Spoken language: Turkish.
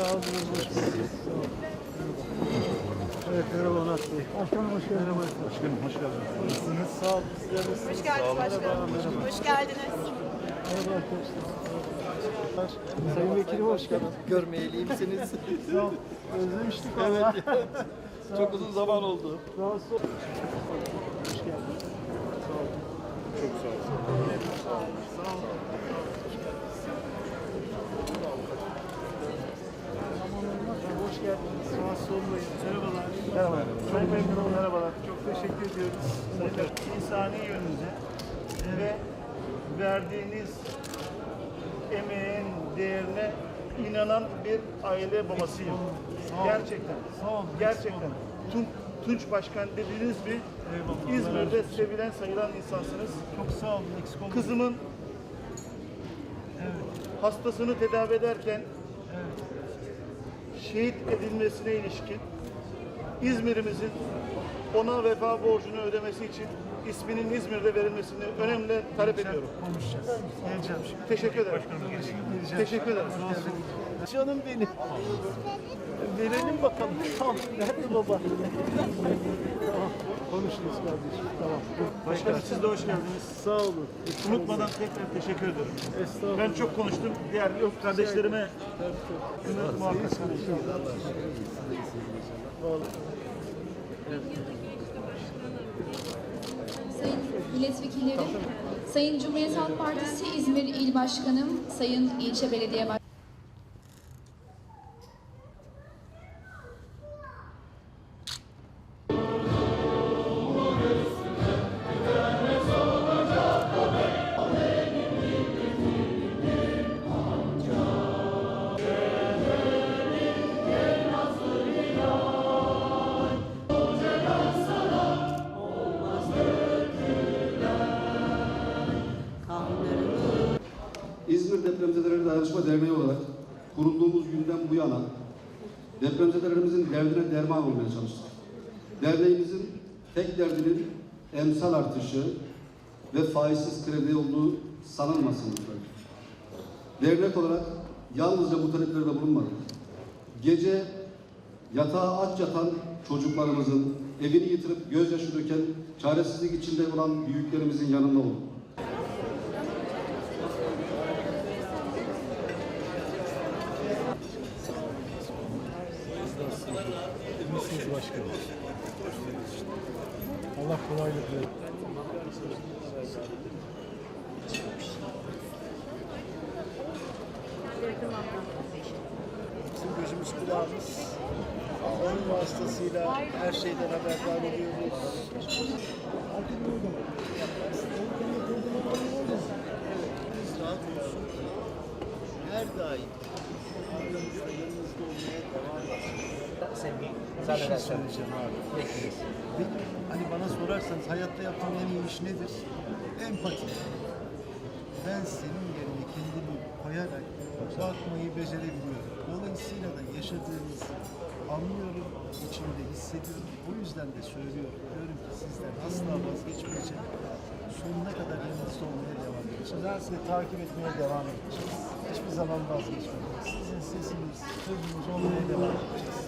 Sağ olun. Sağ olun. Evet, merhaba Onat Bey. Başkanım hoş geldiniz. Merhaba. Başkanım hoş geldiniz. Nasılsınız? Sağ olun. Sizler nasılsınız? Hoş geldiniz başkanım. Hoş geldiniz. Merhaba arkadaşlar. Sayın Vekilim hoş geldiniz. görmeyelimsiniz. Sağ olun. Özlemiştik valla. Çok uzun zaman oldu. Rahatsız ol- Hoş geldiniz. Sağ olun. Çok sağ olun. Sağ olun. Sağ olun. Hoş geldiniz. Rahatsız olmayın. Merhabalar. Çok memnun Merhabalar. Çok teşekkür ediyoruz. Sayın insani yönünüze ve verdiğiniz emeğin değerine inanan bir aile babasıyım. Olun. Gerçekten. Olun. Gerçekten. Tunç, Tunç Başkan dediğiniz bir Eyvallah. İzmir'de sevilen sayılan insansınız. Çok sağ olun. Eksik olmayın. Kızımın hastasını tedavi ederken şehit edilmesine ilişkin İzmir'imizin ona vefa borcunu ödemesi için isminin İzmir'de verilmesini önemli talep ediyorum. Konuşacağız. Geleceğim şimdi. Teşekkür ederim. Teşekkür ederim. Canım benim. Verelim bakalım. Tamam. Nerede baba? tamam. Konuşuruz kardeşim. Tamam. Başkanım siz de hoş geldiniz. Sağ olun. Unutmadan tekrar teşekkür ederim. Estağfurullah. Ben çok konuştum. Diğer kardeşlerime muhakkak Sayın milletvekilleri, Sayın Cumhuriyet Halk Partisi İzmir İl Başkanım, Sayın İlçe Belediye Başkanım. İzmir Depremzedeleri Dayanışma Derneği olarak kurulduğumuz günden bu yana depremzedelerimizin derdine derman olmaya çalıştık. Derneğimizin tek derdinin emsal artışı ve faizsiz kredi olduğu sanılmasın lütfen. Dernek olarak yalnızca bu taleplerde bulunmadık. Gece yatağa aç yatan çocuklarımızın, evini yitirip gözyaşı döken, çaresizlik içinde olan büyüklerimizin yanında olduk. Nasılsınız başkanım? Allah kolaylık versin. Bizim gözümüz kulağımız onun vasıtasıyla her şeyden haberdar oluyoruz. Biz rahat olsun. Her daim yanımızda olmaya devam edeceğiz. Bir şey söyleyeceğim abi. Benim, hani bana sorarsanız hayatta yaptığım en iyi iş nedir? Empati. Ben senin yerine kendimi koyarak bakmayı becerebiliyorum. Dolayısıyla da yaşadığınızı anlıyorum, içimde hissediyorum. O yüzden de söylüyorum. Diyorum ki sizden asla vazgeçmeyeceğim. Sonuna kadar yanınızda olmaya devam edeceğiz. Ben sizi takip etmeye devam edeceğiz. Hiçbir zaman vazgeçmeyeceğiz. Sizin sesiniz, sözünüz olmaya devam edeceğiz.